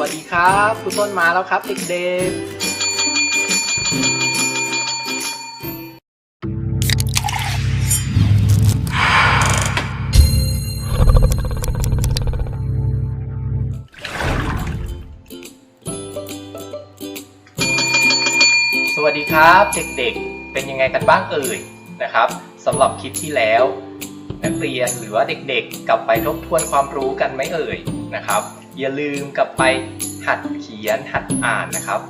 วัสดีครับคุณต้นมาแล้วครับเด็กๆสวัสดีครับเด็กๆ เป็นยังไงกันบ้างเอ่ยนะครับสำหรับคลิปที่แล้ว นักเรียนหรือว่าเด็กๆ กลับไปทบทวนความรู้กันไหมเอ่ยนะครับ อย่าลืมกลับไปหัดเขียนหัดอ่านนะครับ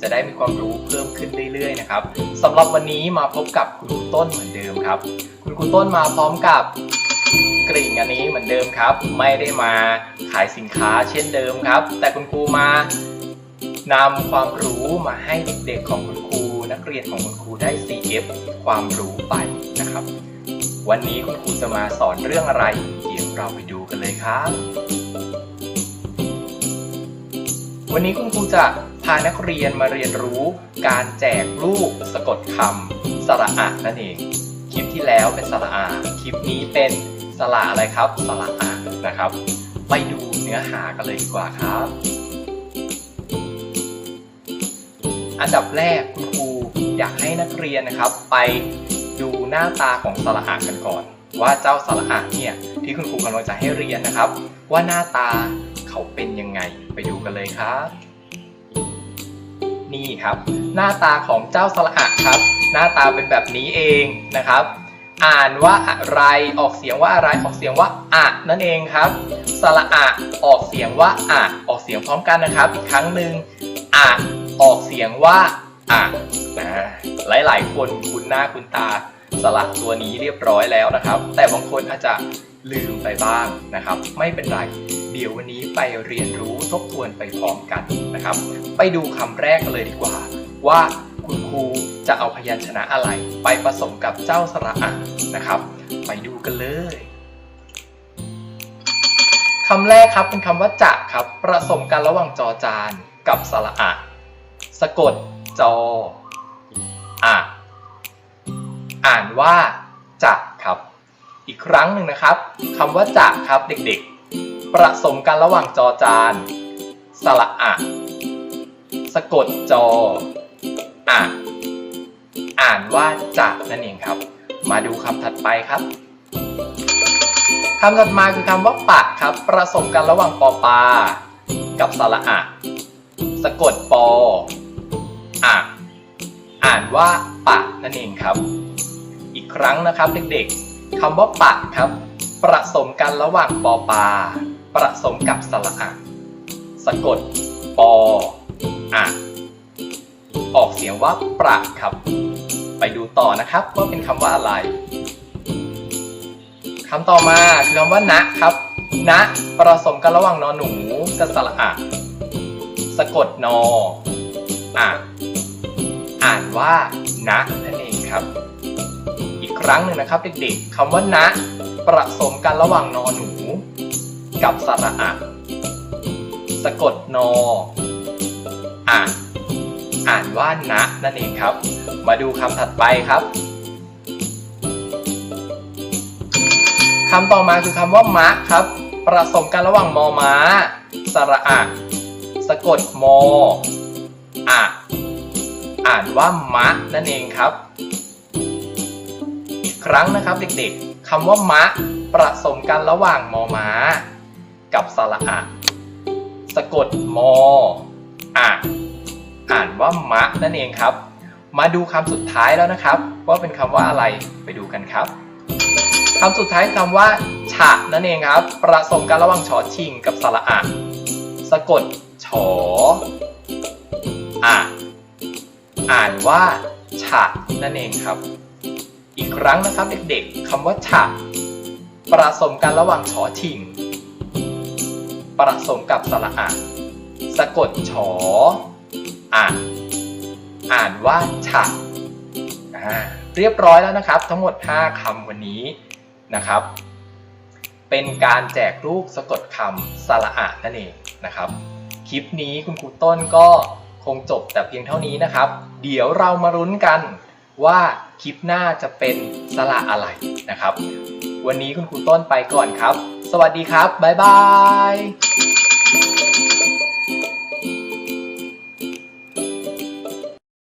จะได้มีความรู้เพิ่มขึ้นเรื่อยๆนะครับสำหรับวันนี้มาพบกับคุณครูต้นเหมือนเดิมครับ คุณครูต้นมาพร้อมกับกริ่งอันนี้เหมือนเดิมครับ ไม่ได้มาขายสินค้าเช่นเดิมครับ แต่คุณครูมานำความรู้มาให้เด็กๆของคุณครู นักเรียนของคุณครูได้ CF ความรู้ไปนะครับ วันนี้คุณครูจะมาสอนเรื่องอะไร เดี๋ยวเราไปดูกันเลยครับ วันนี้คุณครูจะพานักเรียนมาเรียนรู้การแจกรูปสะกดคำสระอะนั่นเอง คลิปที่แล้วเป็นสระอาคลิปนี้เป็นสระอะไรครับ สระอะนะครับ ไปดูเนื้อหากันเลยดีกว่าครับ อันดับแรกคุณครูอยากให้นักเรียนนะครับไป ดูหน้าตาของสระอะกันก่อน ว่าเจ้าสระอะเนี่ยที่คุณครูกำลังจะให้เรียนนะครับ ว่าหน้าตาเขาเป็นยังไงไปดูกันเลยครับ นี่ครับ หน้าตาของเจ้าสระอะครับ หน้าตาเป็นแบบนี้เองนะครับ อ่านว่าอะไรออกเสียงว่าอะไรออกเสียงว่าอะนั่นเองครับสระอะออกเสียงว่าอะออกเสียงพร้อมกันนะครับ อีกครั้งหนึ่งอะออกเสียงว่า อะนะหลายๆ คนคุ้นหน้าคุ้นตาสระตัวนี้เรียบร้อยแล้วนะครับ แต่บางคนอาจจะลืมไปบ้างนะครับ ไม่เป็นไร เดี๋ยววันนี้ไปเรียนรู้ทบทวนไปพร้อมกันนะครับ ไปดูคำแรกกันเลยดีกว่า ว่าคุณครูจะเอาพยัญชนะอะไร ไปผสมกับเจ้าสระอะนะครับ ไปดูกันเลยคำแรกครับเป็นคำว่าจะครับผสมกันระหว่างจอจานกับสระอะสะกด จออะอ่านว่าจะครับ อีกครั้งหนึ่งนะครับคำว่าจะครับเด็กๆผสมกันระหว่างจอจาน สระอะสะกดจออะอ่านว่าจะนั่นเองครับ มาดูคำถัดไปครับคำถัดมาคือคำว่าปะครับผสมกันระหว่างปอปา กับสระอะ สะกดปอ อะอ่านว่าปะนั่นเองครับ อีกครั้งนะครับเด็กๆคำว่าปะครับผสมกันระหว่างปอปาผสมกับสระอะสะกดปออะออกเสียงว่าประครับ ไปดูต่อนะครับว่าเป็นคำว่าอะไรคำต่อมาคือคำว่านะครับนะผสมกันระหว่างนอนหนูกับสระอะสะกดนออะ ว่านะนั่นเองครับ อีกครั้งหนึ่งนะครับเด็กๆคำว่านะผสมกันระหว่างนอหนู กับสระอะ สะกดนออะอ่านว่านะนั่นเองครับ มาดูคำถัดไปครับคำต่อมาคือคำว่ามะครับผสมกันระหว่างมอม้า สระอะ สะกดมออะ อ่านว่ามะนั่นเองครับ อีกครั้งนะครับเด็กๆคำว่ามะผสมกันระหว่างมอม้า กับสระอะสะกดมออะอ่านว่ามะนั่นเองครับ มาดูคำสุดท้ายแล้วนะครับ ว่าเป็นคำว่าอะไรไปดูกันครับคำสุดท้ายคำว่า ฉะนั่นเองครับผสมกันระหว่างชอชิงกับสระอะสะกด ฉออะ ว่า ฉะนั่นเองครับ อีกครั้งนะครับเด็กๆคำว่าฉะผสมกันระหว่างชอชิงผสมกับสระอะสะกดฉออะอ่านว่าฉะเรียบร้อยแล้วนะครับ ทั้งหมด 5คำวันนี้นะครับ เป็นการแจกรูปสะกดคำสระอะนั่นเองนะครับ คลิปนี้คุณครูต้นก็ คงจบแต่เพียงเท่านี้นะครับ เดี๋ยวเรามารุ้นกันว่าคลิปหน้าจะเป็นสละอะไรนะครับ วันนี้คุณครูต้นไปก่อนครับ สวัสดีครับ บ๊ายบาย